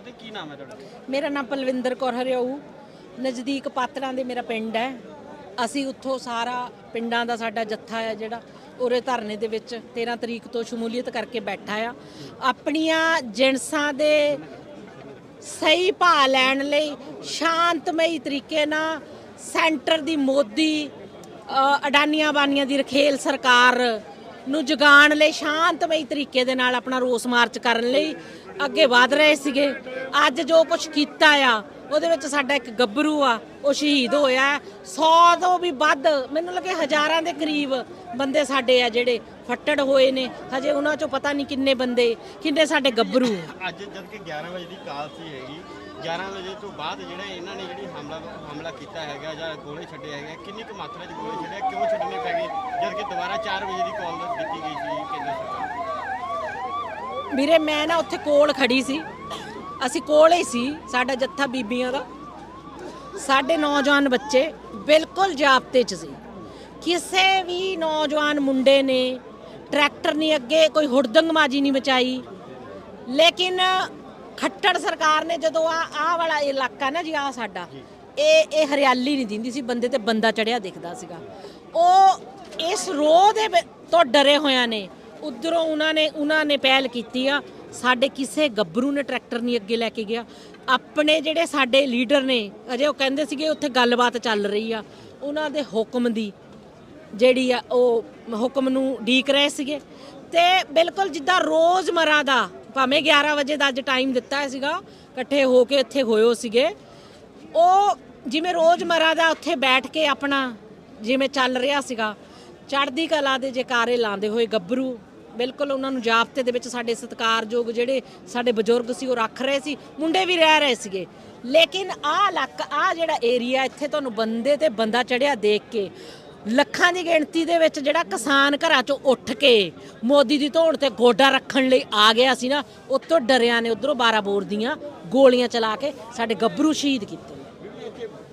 ਫਤਿਹ ਕੀ ਨਾਮ ਹੈ ਤੁਹਾਡਾ? ਮੇਰਾ ਨਾਮ ਪਲਵਿੰਦਰ ਕੌਰ ਹਰਿਆਊ। ਨਜ਼ਦੀਕ ਪਾਤੜਾਂ ਦੇ ਮੇਰਾ ਪਿੰਡ ਹੈ। ਅਸੀਂ ਉੱਥੋਂ ਸਾਰਾ ਪਿੰਡਾਂ ਦਾ ਸਾਡਾ ਜੱਥਾ ਹੈ ਜਿਹੜਾ ਉਰੇ ਧਰਨੇ ਦੇ ਵਿੱਚ 13 ਤਰੀਕ ਤੋਂ ਸ਼ਮੂਲੀਅਤ ਕਰਕੇ ਬੈਠਾ ਆ। ਆਪਣੀਆਂ ਜਿਣਸਾਂ ਦੇ ਸਹੀ ਭਾਅ ਲੈਣ ਲਈ ਸ਼ਾਂਤਮਈ ਤਰੀਕੇ ਨਾਲ ਸੈਂਟਰ ਦੀ ਮੋਦੀ ਅਡਾਨੀਆਂ ਬਾਨੀਆਂ ਦੀ ਰਖੇਲ ਸਰਕਾਰ ਨੂੰ ਜਗਾਉਣ ਲਈ ਸ਼ਾਂਤਮਈ ਤਰੀਕੇ ਦੇ ਨਾਲ ਆਪਣਾ ਰੋਸ ਮਾਰਚ ਕਰਨ ਲਈ ਅੱਗੇ ਵਧ ਰਹੇ ਸੀਗੇ। ਅੱਜ ਜੋ ਕੁਝ ਕੀਤਾ ਆ, ਉਹਦੇ ਵਿੱਚ ਸਾਡਾ ਇੱਕ ਗੱਭਰੂ ਆ, ਉਹ ਸ਼ਹੀਦ ਹੋਇਆ 100 ਤੋਂ ਵੀ ਵੱਧ, ਮੈਨੂੰ ਲੱਗੇ ਹਜ਼ਾਰਾਂ ਦੇ ਕਰੀਬ ਬੰਦੇ ਸਾਡੇ ਆ ਜਿਹੜੇ ਫੱਟੜ ਹੋਏ ਨੇ। ਹਜੇ ਉਹਨਾਂ ਚੋਂ ਪਤਾ ਨਹੀਂ ਕਿੰਨੇ ਬੰਦੇ, ਕਿੰਨੇ ਸਾਡੇ ਗੱਭਰੂ ਅੱਜ ਜਦ ਕਿ 11 ਵਜੇ ਦੀ ਕਾਲ ਸੀ ਹੈਗੀ 11 ਵਜੇ ਤੋਂ ਬਾਅਦ ਜਿਹੜਾ ਇਹਨਾਂ ਨੇ ਜਿਹੜੀ ਹਮਲਾ ਹਮਲਾ ਕੀਤਾ ਹੈਗਾ ਜਾਂ ਗੋਲੇ ਛੱਡੇ ਹੈਗੇ ਕਿੰਨੀ ਕੁ ਮਾਤਰਾ 'ਚ ਗੋਲੇ ਛੱਡੇ, ਕਿਉਂ ਛੱਡਣੇ ਪੈ ਗਏ ਜਦ ਕਿ ਦੁਬਾਰਾ 4 ਵਜੇ ਦੀ ਕਾਲ ਦਿੱਤੀ ਗਈ ਸੀ, ਕੇਂਦਰ ਸਰਕਾਰ ਵੀਰੇ, ਮੈਂ ਨਾ ਉੱਥੇ ਕੋਲ ਖੜੀ ਸੀ। ਅਸੀਂ ਕੋਲ ਹੀ ਸੀ, ਸਾਡਾ ਜੱਥਾ ਬੀਬੀਆਂ ਦਾ। ਸਾਡੇ ਨੌਜਵਾਨ ਬੱਚੇ ਬਿਲਕੁਲ ਜਾਬਤੇ 'ਚ ਸੀ। ਕਿਸੇ ਵੀ ਨੌਜਵਾਨ ਮੁੰਡੇ ਨੇ ਟਰੈਕਟਰ ਨਹੀਂ ਅੱਗੇ, ਕੋਈ ਹੁੜਦੰਗਮਾਜੀ ਨਹੀਂ ਬਚਾਈ ਲੇਕਿਨ ਖੱਟੜ ਸਰਕਾਰ ਨੇ ਜਦੋਂ ਆ, ਆਹ ਵਾਲਾ ਇਲਾਕਾ ਨਾ ਜੀ ਆ ਸਾਡਾ, ਇਹ ਇਹ ਹਰਿਆਲੀ ਨਹੀਂ ਦਿੰਦੀ ਸੀ, ਬੰਦੇ ਤੇ ਬੰਦਾ ਚੜਿਆ ਦਿਖਦਾ ਸੀਗਾ। ਉਹ ਇਸ ਰੋਹ ਦੇ ਤੋਂ ਡਰੇ ਹੋਇਆਂ ਨੇ। ਉਧਰੋਂ ਉਹਨਾਂ ਨੇ ਉਹਨਾਂ ਨੇ ਪਹਿਲ ਕੀਤੀ ਆ। ਸਾਡੇ ਕਿਸੇ ਗੱਭਰੂ ਨੇ ਟਰੈਕਟਰ ਨਹੀਂ ਅੱਗੇ ਲੈ ਕੇ ਗਿਆ। ਆਪਣੇ ਜਿਹੜੇ ਸਾਡੇ ਲੀਡਰ ਨੇ, ਅਜੇ ਉਹ ਕਹਿੰਦੇ ਸੀਗੇ ਉੱਥੇ ਗੱਲਬਾਤ ਚੱਲ ਰਹੀ ਆ। ਉਹਨਾਂ ਦੇ ਹੁਕਮ ਦੀ ਜਿਹੜੀ ਆ, ਉਹ ਹੁਕਮ ਨੂੰ ਢੀਕ ਰਹੇ ਸੀਗੇ। ਤੇ ਬਿਲਕੁਲ ਜਿੱਦਾਂ ਰੋਜ਼ਮਰਾ ਦਾ, ਭਾਵੇਂ 11 ਵਜੇ ਦਾ ਅੱਜ ਟਾਈਮ ਦਿੱਤਾ ਸੀਗਾ, ਇਕੱਠੇ ਹੋ ਕੇ ਇੱਥੇ ਹੋਇਓ ਸੀਗੇ। ਉਹ ਜਿਵੇਂ ਰੋਜ਼ਮਰਾ ਦਾ ਉੱਥੇ ਬੈਠ ਕੇ ਆਪਣਾ ਜਿਵੇਂ ਚੱਲ ਰਿਹਾ ਸੀਗਾ, ਚੜ੍ਹਦੀ ਕਲਾ ਦੇ ਜੈਕਾਰੇ ਲਾਉਂਦੇ ਹੋਏ ਗੱਭਰੂ ਬਿਲਕੁਲ ਉਹਨਾਂ ਨੂੰ ਜਾਬਤੇ ਦੇ ਵਿੱਚ ਸਾਡੇ ਸਤਿਕਾਰਯੋਗ ਜਿਹੜੇ ਸਾਡੇ ਬਜ਼ੁਰਗ ਸੀ, ਉਹ ਰੱਖ ਰਹੇ ਸੀ, ਮੁੰਡੇ ਵੀ ਰਹਿ ਰਹੇ ਸੀਗੇ। ਲੇਕਿਨ ਆਹ ਇਲਾਕਾ ਆਹ ਜਿਹੜਾ ਏਰੀਆ ਇੱਥੇ ਤੁਹਾਨੂੰ ਬੰਦੇ ਤੇ ਬੰਦਾ ਚੜਿਆ ਦੇਖ ਕੇ, ਲੱਖਾਂ ਦੀ ਗਿਣਤੀ ਦੇ ਵਿੱਚ ਜਿਹੜਾ ਕਿਸਾਨ ਘਰਾਂ ਚੋਂ ਉੱਠ ਕੇ ਮੋਦੀ ਦੀ ਧੌਣ ਤੇ ਗੋਡਾ ਰੱਖਣ ਲਈ ਆ ਗਿਆ ਸੀ ਨਾ, ਉਤੋਂ ਡਰਿਆਂ ਨੇ ਉਧਰੋਂ 12 ਬੋਰ ਦੀਆਂ ਗੋਲੀਆਂ ਚਲਾ ਕੇ ਸਾਡੇ ਗੱਭਰੂ ਸ਼ਹੀਦ ਕੀਤੇ।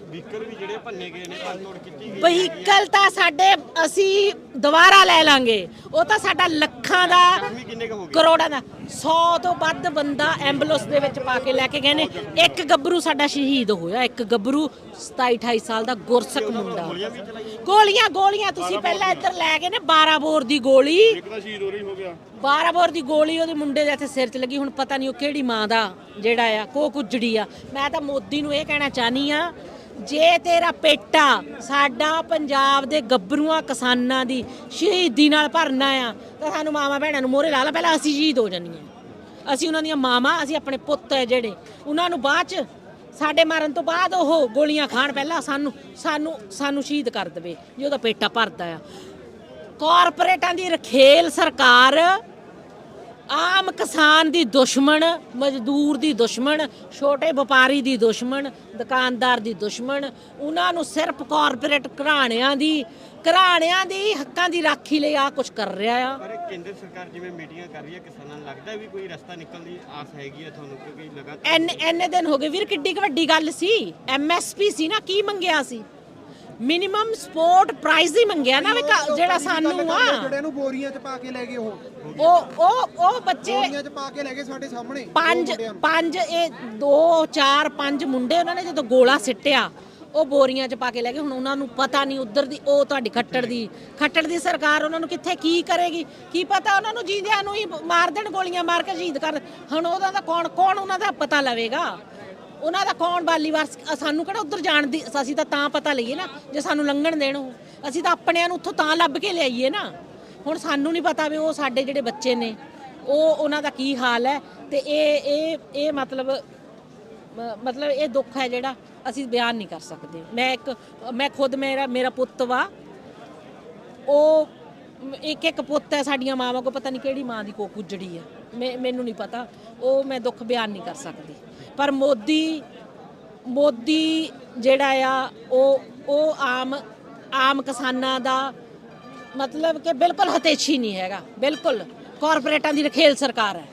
ਵਹੀਕਲ ਵੀ ਜਿਹੜੇ ਭੰਨੇ ਗਏ ਨੇ ਭੰਨ ਤੋੜ ਕੀਤੀ ਗਈ ਵਹੀਕਲ ਤਾਂ ਸਾਡੇ ਅਸੀਂ ਦੁਬਾਰਾ ਲੈ ਲਾਂਗੇ। ਉਹ ਤਾਂ ਸਾਡਾ ਲੱਖਾਂ ਦਾ ਜ਼ਖਮੀ ਕਿੰਨੇ ਕੁ ਹੋ ਗਏ? ਕਰੋੜਾਂ ਦਾ। 100 ਤੋਂ ਵੱਧ ਬੰਦਾ ਐਂਬੂਲੈਂਸ ਦੇ ਵਿੱਚ ਪਾ ਕੇ ਲੈ ਕੇ ਗਏ ਨੇ। ਇੱਕ ਗੱਭਰੂ ਸਾਡਾ ਸ਼ਹੀਦ ਹੋਇਆ। ਇੱਕ ਗੱਭਰੂ 27 28 ਸਾਲ ਦਾ ਗੁਰਸਕ ਮੁੰਡਾ। ਗੋਲੀਆਂ ਵੀ ਚਲਾਈਆਂ ਗੋਲੀਆਂ ਗੋਲੀਆਂ। ਤੁਸੀਂ ਪਹਿਲਾਂ ਇੱਧਰ ਲੈ ਗਏ ਨੇ 12 ਬੋਰ ਦੀ ਗੋਲੀ। ਇੱਕ ਤਾਂ ਸ਼ਹੀਦ ਹੋ ਰਹੀ ਹੋ ਗਿਆ। 12 ਬੋਰ ਦੀ ਗੋਲੀ ਉਹਦੇ ਮੁੰਡੇ ਦੇ ਇੱਥੇ ਸਿਰ 'ਚ ਲੱਗੀ। ਹੁਣ ਪਤਾ ਨਹੀਂ ਉਹ ਕਿਹੜੀ ਮਾਂ ਦਾ ਜਿਹੜਾ ਆ ਕੋ ਕੁਜੜੀ ਆ। ਮੈਂ ਤਾਂ ਮੋਦੀ ਨੂੰ ਇਹ ਕਹਿਣਾ ਚਾਹਨੀ ਆ ਜੇ ਤੇਰਾ ਪੇਟਾ ਸਾਡਾ ਪੰਜਾਬ ਦੇ ਗੱਭਰੂਆਂ ਕਿਸਾਨਾਂ ਦੀ ਸ਼ਹੀਦੀ ਨਾਲ ਭਰਨਾ ਆ, ਤਾਂ ਸਾਨੂੰ ਮਾਮਾ ਭੈਣਾਂ ਨੂੰ ਮੋਰੇ ਲਾ ਲਾ, ਪਹਿਲਾਂ ਅਸੀਂ ਸ਼ਹੀਦ ਹੋ ਜਾਣੀਆਂ ਅਸੀਂ ਉਹਨਾਂ ਦੀਆਂ ਮਾਵਾਂ, ਅਸੀਂ ਆਪਣੇ ਪੁੱਤ ਹੈ ਜਿਹੜੇ। ਉਹਨਾਂ ਨੂੰ ਬਾਅਦ ਚ, ਸਾਡੇ ਮਾਰਨ ਤੋਂ ਬਾਅਦ ਉਹ ਗੋਲੀਆਂ ਖਾਣ ਪਹਿਲਾਂ ਸਾਨੂੰ ਸਾਨੂੰ ਸਾਨੂੰ ਸ਼ਹੀਦ ਕਰ ਦੇਵੇ, ਜੇ ਉਹਦਾ ਪੇਟਾ ਭਰਦਾ ਆ। ਕਾਰਪੋਰੇਟਾਂ ਦੀ ਰਖੇਲ ਸਰਕਾਰ ਆਮ ਕਿਸਾਨ ਦੀ ਦੁਸ਼ਮਣ ਮਜ਼ਦੂਰ ਦੀ ਦੁਸ਼ਮਣ ਛੋਟੇ ਵਪਾਰੀ ਦੀ ਦੁਸ਼ਮਣ ਦੁਕਾਨਦਾਰ ਦੀ ਦੁਸ਼ਮਣ ਉਹਨਾਂ ਨੂੰ ਸਿਰਫ ਕਾਰਪੋਰੇਟ ਘਰਾਣਿਆਂ ਦੀ ਘਰਾਣਿਆਂ ਦੀ ਹੱਕਾਂ ਦੀ ਰਾਖੀ ਲਈ ਆ ਕੁਝ ਕਰ ਰਿਹਾ ਆ। ਪਰ ਕੇਂਦਰ ਸਰਕਾਰ ਜਿਵੇਂ ਮੀਟਿੰਗਾਂ ਕਰ ਰਹੀ ਹੈ ਕਿਸਾਨਾਂ ਨੂੰ ਲੱਗਦਾ ਵੀ ਕੋਈ ਰਸਤਾ ਨਿਕਲਣ ਦੀ ਆਸ ਹੈਗੀ ਹੈ ਤੁਹਾਨੂੰ ਕਿਉਂਕਿ ਲਗਾਤਾਰ ਐਨ ਐਨੇ ਦਿਨ ਹੋ ਗਏ ਵੀਰ ਕਿੱਡੀ ਕੁ ਵੱਡੀ ਗੱਲ ਸੀ? ਐਮਐਸਪੀ ਸੀ ਨਾ ਕੀ ਮੰਗਿਆ ਸੀ? ਮਿਨੀਮਮ ਸਪੋਰਟ ਪ੍ਰਾਈਸ ਹੀ ਮੰਗਿਆ ਨਾ ਵੀ ਕ- ਜਿਹੜਾ ਸਾਨੂੰ ਆ। ਜਿਹੜੇ ਨੂੰ ਬੋਰੀਆਂ 'ਚ ਪਾ ਕੇ ਲੈ ਗਏ ਉਹ। ਉਹ ਉਹ ਉਹ ਬੱਚੇ ਬੋਰੀਆਂ 'ਚ ਪਾ ਕੇ ਲੈ ਗਏ ਸਾਡੇ ਸਾਹਮਣੇ ਪੰਜ ਪੰਜ ਇਹ 2 4 5 ਮੁੰਡੇ ਉਹਨਾਂ ਨੇ ਜਦੋਂ ਗੋਲਾ ਸਿੱਟਿਆ ਉਹ ਬੋਰੀਆਂ 'ਚ ਪਾ ਕੇ ਲੈ ਗਏ। ਹੁਣ ਉਹਨਾਂ ਨੂੰ ਪਤਾ ਨਹੀਂ ਉਧਰ ਦੀ ਉਹ ਤੁਹਾਡੀ ਖੱਟੜ ਦੀ ਖੱਟੜ ਦੀ ਸਰਕਾਰ ਉਹਨਾਂ ਨੂੰ ਕਿੱਥੇ ਕੀ ਕਰੇਗੀ? ਕੀ ਪਤਾ ਉਹਨਾਂ ਨੂੰ ਜੀਂਦਿਆਂ ਨੂੰ ਹੀ ਮਾਰ ਦੇਣ ਗੋਲੀਆਂ ਮਾਰ ਕੇ ਸ਼ਹੀਦ ਕਰ ਹੁਣ ਉਹਦਾ ਦਾ ਕੌਣ ਕੌਣ ਉਹਨਾਂ ਦਾ ਪਤਾ ਲਵੇਗਾ? ਉਹਨਾਂ ਦਾ ਕੌਣ ਬਾਲੀਵਾਰ ਸ- ਸਾਨੂੰ ਕਿਹੜਾ ਉੱਧਰ ਜਾਣ ਦੀ ਅਸੀਂ ਤਾਂ ਤਾਂ ਪਤਾ ਲਈਏ ਨਾ, ਜੇ ਸਾਨੂੰ ਲੰਘਣ ਦੇਣ ਉਹ। ਅਸੀਂ ਤਾਂ ਆਪਣਿਆਂ ਨੂੰ ਉੱਥੋਂ ਤਾਂ ਲੱਭ ਕੇ ਲਿਆਈਏ ਨਾ। ਹੁਣ ਸਾਨੂੰ ਨਹੀਂ ਪਤਾ ਵੀ ਉਹ ਸਾਡੇ ਜਿਹੜੇ ਬੱਚੇ ਨੇ, ਉਹ ਉਹਨਾਂ ਦਾ ਕੀ ਹਾਲ ਹੈ। ਤੇ ਇਹ ਇਹ ਇਹ ਮਤਲਬ ਮਤਲਬ ਇਹ ਦੁੱਖ ਹੈ ਜਿਹੜਾ ਅਸੀਂ ਬਿਆਨ ਨਹੀਂ ਕਰ ਸਕਦੇ। ਮੈਂ ਇੱਕ, ਮੈਂ ਖੁਦ ਮੇਰਾ ਮੇਰਾ ਪੁੱਤ ਵਾ। ਉਹ ਇੱਕ ਇੱਕ ਪੁੱਤ ਹੈ ਸਾਡੀਆਂ ਮਾਵਾਂ ਕੋ ਪਤਾ ਨਹੀਂ ਕਿਹੜੀ ਮਾਂ ਦੀ ਕੋ ਕੁੱਜੜੀ ਹੈ। ਮੈਂ, ਮੈਨੂੰ ਨਹੀਂ ਪਤਾ। ਉਹ ਮੈਂ ਦੁੱਖ ਬਿਆਨ ਨਹੀਂ ਕਰ ਸਕਦੀ। ਪਰ ਮੋਦੀ ਮੋਦੀ ਜਿਹੜਾ ਆ, ਉਹ ਉਹ ਆਮ ਆਮ ਕਿਸਾਨਾਂ ਦਾ ਮਤਲਬ ਕਿ ਬਿਲਕੁਲ ਹਤੇਛੀ ਨਹੀਂ ਹੈਗਾ, ਬਿਲਕੁਲ। ਕਾਰਪੋਰੇਟਾਂ ਦੀ ਰਖੇਲ ਸਰਕਾਰ ਹੈ।